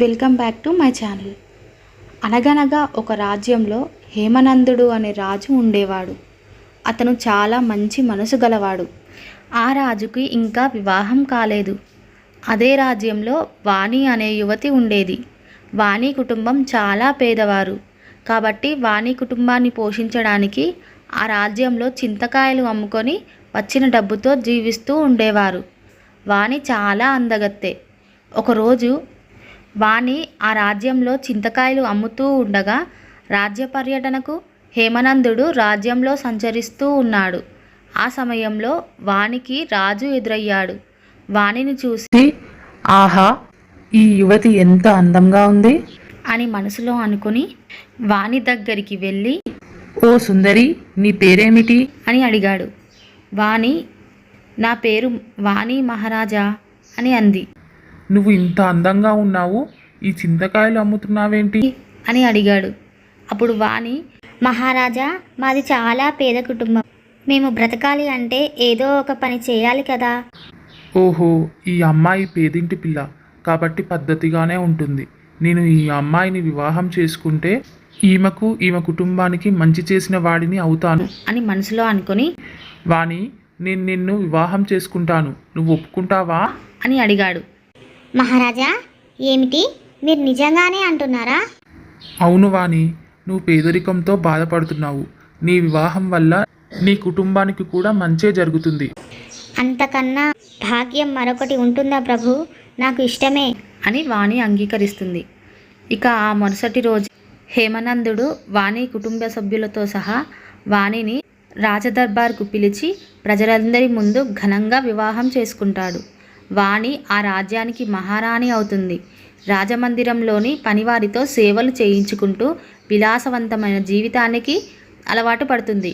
Welcome back to my channel అనగనగా ఒక రాజ్యంలో హేమనందుడు అనే రాజు ఉండేవాడు అతను చాలా మంచి మనసు గలవాడు ఆ రాజుకి ఇంకా వివాహం కాలేదు అదే రాజ్యంలో వాణి అనే యువతి ఉండేది వాణి కుటుంబం చాలా పేదవారు కాబట్టి వాణి కుటుంబాన్ని పోషించడానికి ఆ రాజ్యంలో చింతకాయలు అమ్ముకొని వచ్చిన డబ్బుతో జీవిస్తూ ఉండేవారు వాణి చాలా అందగత్తే ఒకరోజు వాణి ఆ రాజ్యంలో చింతకాయలు అమ్ముతూ ఉండగా రాజ్య పర్యటనకు హేమనందుడు రాజ్యంలో సంచరిస్తూ ఉన్నాడు ఆ సమయంలో వానికి రాజు ఎదురయ్యాడు వాణిని చూసి ఆహా ఈ యువతి ఎంత అందంగా ఉంది అని మనసులో అనుకుని వాణి దగ్గరికి వెళ్ళి ఓ సుందరి నీ పేరేమిటి అని అడిగాడు వాణి నా పేరు వాణి మహారాజా అని అంది నువ్వు ఇంత అందంగా ఉన్నావు ఈ చింతకాయలు అమ్ముతున్నావేంటి అని అడిగాడు అప్పుడు వాణి మహారాజా మాది చాలా పేద కుటుంబం మేము బ్రతకాలి అంటే ఏదో ఒక పని చేయాలి కదా ఓహో ఈ అమ్మాయి పేదింటి పిల్ల కాబట్టి పద్ధతిగానే ఉంటుంది నేను ఈ అమ్మాయిని వివాహం చేసుకుంటే ఈమెకు ఈమె కుటుంబానికి మంచి చేసిన వాడిని అవుతాను అని మనసులో అనుకుని వాణి నేను నిన్ను వివాహం చేసుకుంటాను నువ్వు ఒప్పుకుంటావా అని అడిగాడు మహారాజా ఏమిటి మీరు నిజంగానే అంటున్నారా అవును వాణి నువ్వు పేదరికంతో బాధపడుతున్నావు నీ వివాహం వల్ల నీ కుటుంబానికి కూడా మంచే జరుగుతుంది అంతకన్నా భాగ్యం మరొకటి ఉంటుందా ప్రభు నాకు ఇష్టమే అని వాణి అంగీకరిస్తుంది ఇక ఆ మరుసటి రోజు హేమనందుడు వాణి కుటుంబ సభ్యులతో సహా వాణిని రాజదర్బార్కు పిలిచి ప్రజలందరి ముందు ఘనంగా వివాహం చేసుకుంటాడు వాణి ఆ రాజ్యానికి మహారాణి అవుతుంది రాజమందిరంలోని పనివారితో సేవలు చేయించుకుంటూ విలాసవంతమైన జీవితానికి అలవాటు పడుతుంది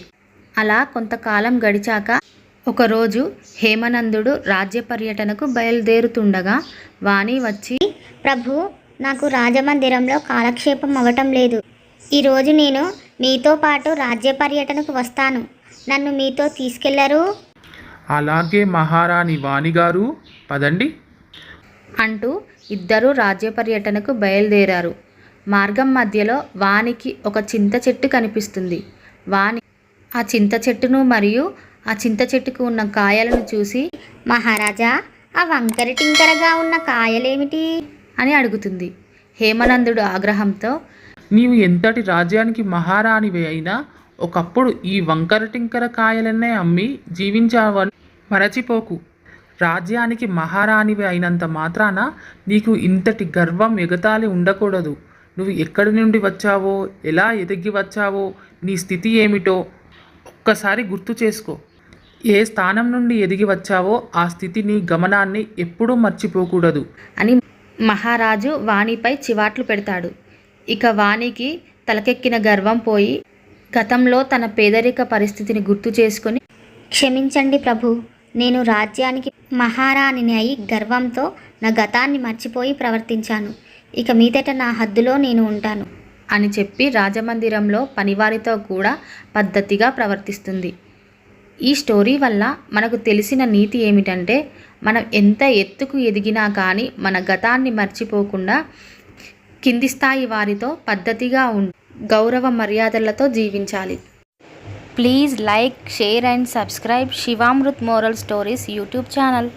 అలా కొంతకాలం గడిచాక ఒకరోజు హేమనందుడు రాజ్య పర్యటనకు బయలుదేరుతుండగా వాణి వచ్చి ప్రభు నాకు రాజమందిరంలో కాలక్షేపం అవ్వటం లేదు ఈరోజు నేను మీతో పాటు రాజ్య పర్యటనకు వస్తాను నన్ను మీతో తీసుకెళ్లరు అలాగే మహారాణి వాణిగారు పదండి అంటూ ఇద్దరూ రాజ్య పర్యటనకు బయలుదేరారు మార్గం మధ్యలో వానికి ఒక చింత చెట్టు కనిపిస్తుంది వాని ఆ చింత చెట్టును మరియు ఆ చింత చెట్టుకు ఉన్న కాయలను చూసి మహారాజా ఆ వంకర టింకరగా ఉన్న కాయలేమిటి అని అడుగుతుంది హేమనందుడు ఆగ్రహంతో నీవు ఎంతటి రాజ్యానికి మహారాణివి అయినా ఒకప్పుడు ఈ వంకర టింకర కాయలన్నే అమ్మి జీవించావని మరచిపోకు రాజ్యానికి మహారాణివి అయినంత మాత్రాన నీకు ఇంతటి గర్వం ఎగతాలి ఉండకూడదు నువ్వు ఎక్కడి నుండి వచ్చావో ఎలా ఎదిగి వచ్చావో నీ స్థితి ఏమిటో ఒక్కసారి గుర్తు చేసుకో ఏ స్థానం నుండి ఎదిగి వచ్చావో ఆ స్థితిని గమనాన్ని ఎప్పుడూ మర్చిపోకూడదు అని మహారాజు వాణిపై చివాట్లు పెడతాడు ఇక వాణికి తలకెక్కిన గర్వం పోయి గతంలో తన పేదరిక పరిస్థితిని గుర్తు చేసుకుని క్షమించండి ప్రభు నేను రాజ్యానికి మహారాణిని అయి గర్వంతో నా గతాన్ని మర్చిపోయి ప్రవర్తించాను ఇక మీదట నా హద్దులో నేను ఉంటాను అని చెప్పి రాజమందిరంలో పనివారితో కూడా పద్ధతిగా ప్రవర్తిస్తుంది ఈ స్టోరీ వల్ల మనకు తెలిసిన నీతి ఏమిటంటే మనం ఎంత ఎత్తుకు ఎదిగినా కానీ మన గతాన్ని మర్చిపోకుండా కింది స్థాయి వారితో పద్ధతిగా ఉండి గౌరవ మర్యాదలతో జీవించాలి Please like, share and subscribe Shivamrut Moral Stories YouTube channel.